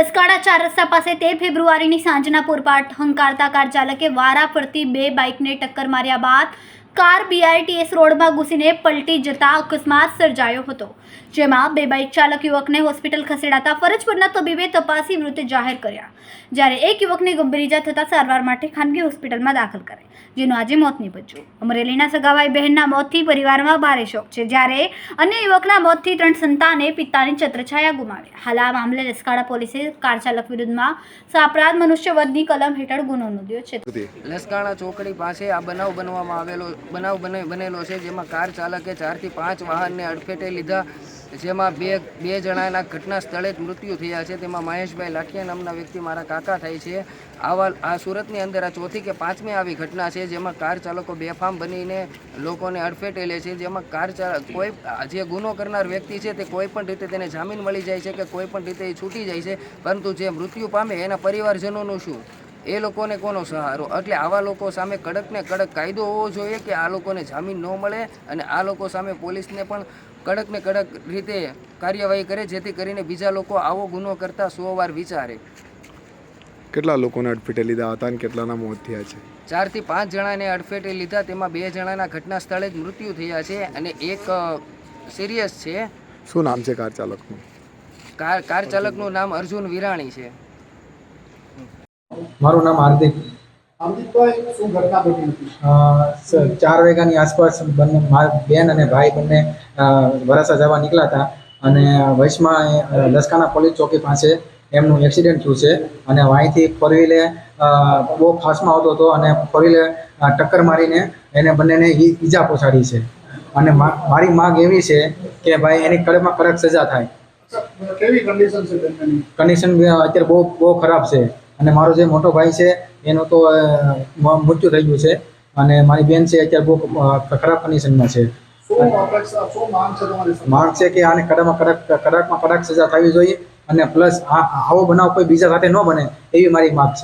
લસકાડા ચાર રસ્તા પાસે તેર ફેબ્રુઆરીની સાંજના પૂરપાટ હંકારતા કાર ચાલકે વારા ફરતી બે બાઇકને ટક્કર માર્યા બાદ કાર બીઆરટીએસ રોડમાં ઘૂસીને પલટી જતા અકસ્માત સર્જાયો હતો. જેમાં બે બાઇક ચાલક યુવકને હોસ્પિટલ ખસેડાતા ફરજ પરના તબીબે તપાસી મૃત જાહેર કર્યા. જ્યારે એક યુવકને ગંભીર ઇજા થતાં સારવાર માટે ખાનગી હોસ્પિટલમાં દાખલ કરે જેનું આજે મોત નીપજ્યું. અમરેલીના સગાભાઈ બહેનના મોતથી પરિવારમાં ભારે શોક છે. જ્યારે અન્ય યુવકના મોતથી ત્રણ સંતાને પિતાની છત્રછાયા ગુમાવ્યા. હાલ આ મામલે લસકાડા પોલીસે કાર ચાલક વિરુદ્ધમાં સાપરાધ મનુષ્યવધની કલમ હેઠળ ગુનો નોંધ્યો છે. લસકાણા ચોકડી પાસે આ બનાવ બનવામાં આવેલો બનાવ બને બનેલો છે, જેમાં કાર ચાલકે ચારથી પાંચ વાહનને અડફેટે લીધા, જેમાં બે બે જણાના ઘટના સ્થળે જ મૃત્યુ થયા છે. તેમાં મહેશભાઈ લાઠિયા નામના વ્યક્તિ મારા કાકા થાય છે. આવા આ સુરતની અંદર આ ચોથી કે પાંચમી આવી ઘટના છે, જેમાં કાર ચાલકો બેફામ બનીને લોકોને અડફેટે લે છે. જેમાં કાર ચાલક કોઈ જે ગુનો કરનાર વ્યક્તિ છે, તે કોઈ પણ રીતે તેને જામીન મળી જાય છે કે કોઈ પણ રીતે એ છૂટી જાય છે. પરંતુ જે મૃત્યુ પામે એના પરિવારજનોનું શું? એ લોકોને કોનો સહારો? એટલે આવા લોકો સામે કડક ને કડક કાયદો હોવો જોઈએ કે આ લોકોને જામીન ન મળે અને આ લોકો સામે પોલીસને પણ કડક ને કડક રીતે કાર્યવાહી કરે જેથી કરીને બીજા લોકો આવો ગુનો કરતા સો વાર વિચારે. કેટલા લોકોને અડફેટે લીધા હતા અને કેટલાના મોત થયા છે? ચારથી પાંચ જણાને અડફેટે લીધા તેમાં બે જણાના ઘટના સ્થળે જ મૃત્યુ થયા છે અને એક સિરિયસ છે. શું નામ છે કાર ચાલકનું? કાર કાર ચાલકનું નામ અર્જુન વિરાણી છે. મારું નામ હાર્દિક. અમૃતભાઈ શું ઘટના બની હતી? અ, ચાર વાગ્યાની આસપાસ બંને મારા બેન અને ભાઈ બંને વરાસા જવા નીકળ્યા હતા અને વૈશમાં લસકાના પોલીસ ચોકી પાસે એમનું એક્સિડન્ટ થયું છે અને અહીંથી ફોર વ્હીલે બહુ ફાસ્ટમાં આવતો હતો અને ફોર વ્હીલે ટક્કર મારીને એને બંનેને ઈજા પહોંચાડી છે. અને મારી માંગ એવી છે કે ભાઈ એની કડકમાં કડક સજા થાય. કેવી કન્ડિશન છે કન્ડિશન અત્યારે બહુ બહુ ખરાબ છે. અને મારો જે મોટો ભાઈ છે એનું તો મૃત્યુ થઈ ગયું છે. અને મારી બેન છે અત્યારે બહુ ખરાબ કન્ડિશનમાં છે. માંગ છે કે આને કડકમાં કડક કડકમાં કડક સજા થવી જોઈએ અને પ્લસ આવો બનાવ કોઈ બીજા સાથે ન બને એવી મારી માંગ છે.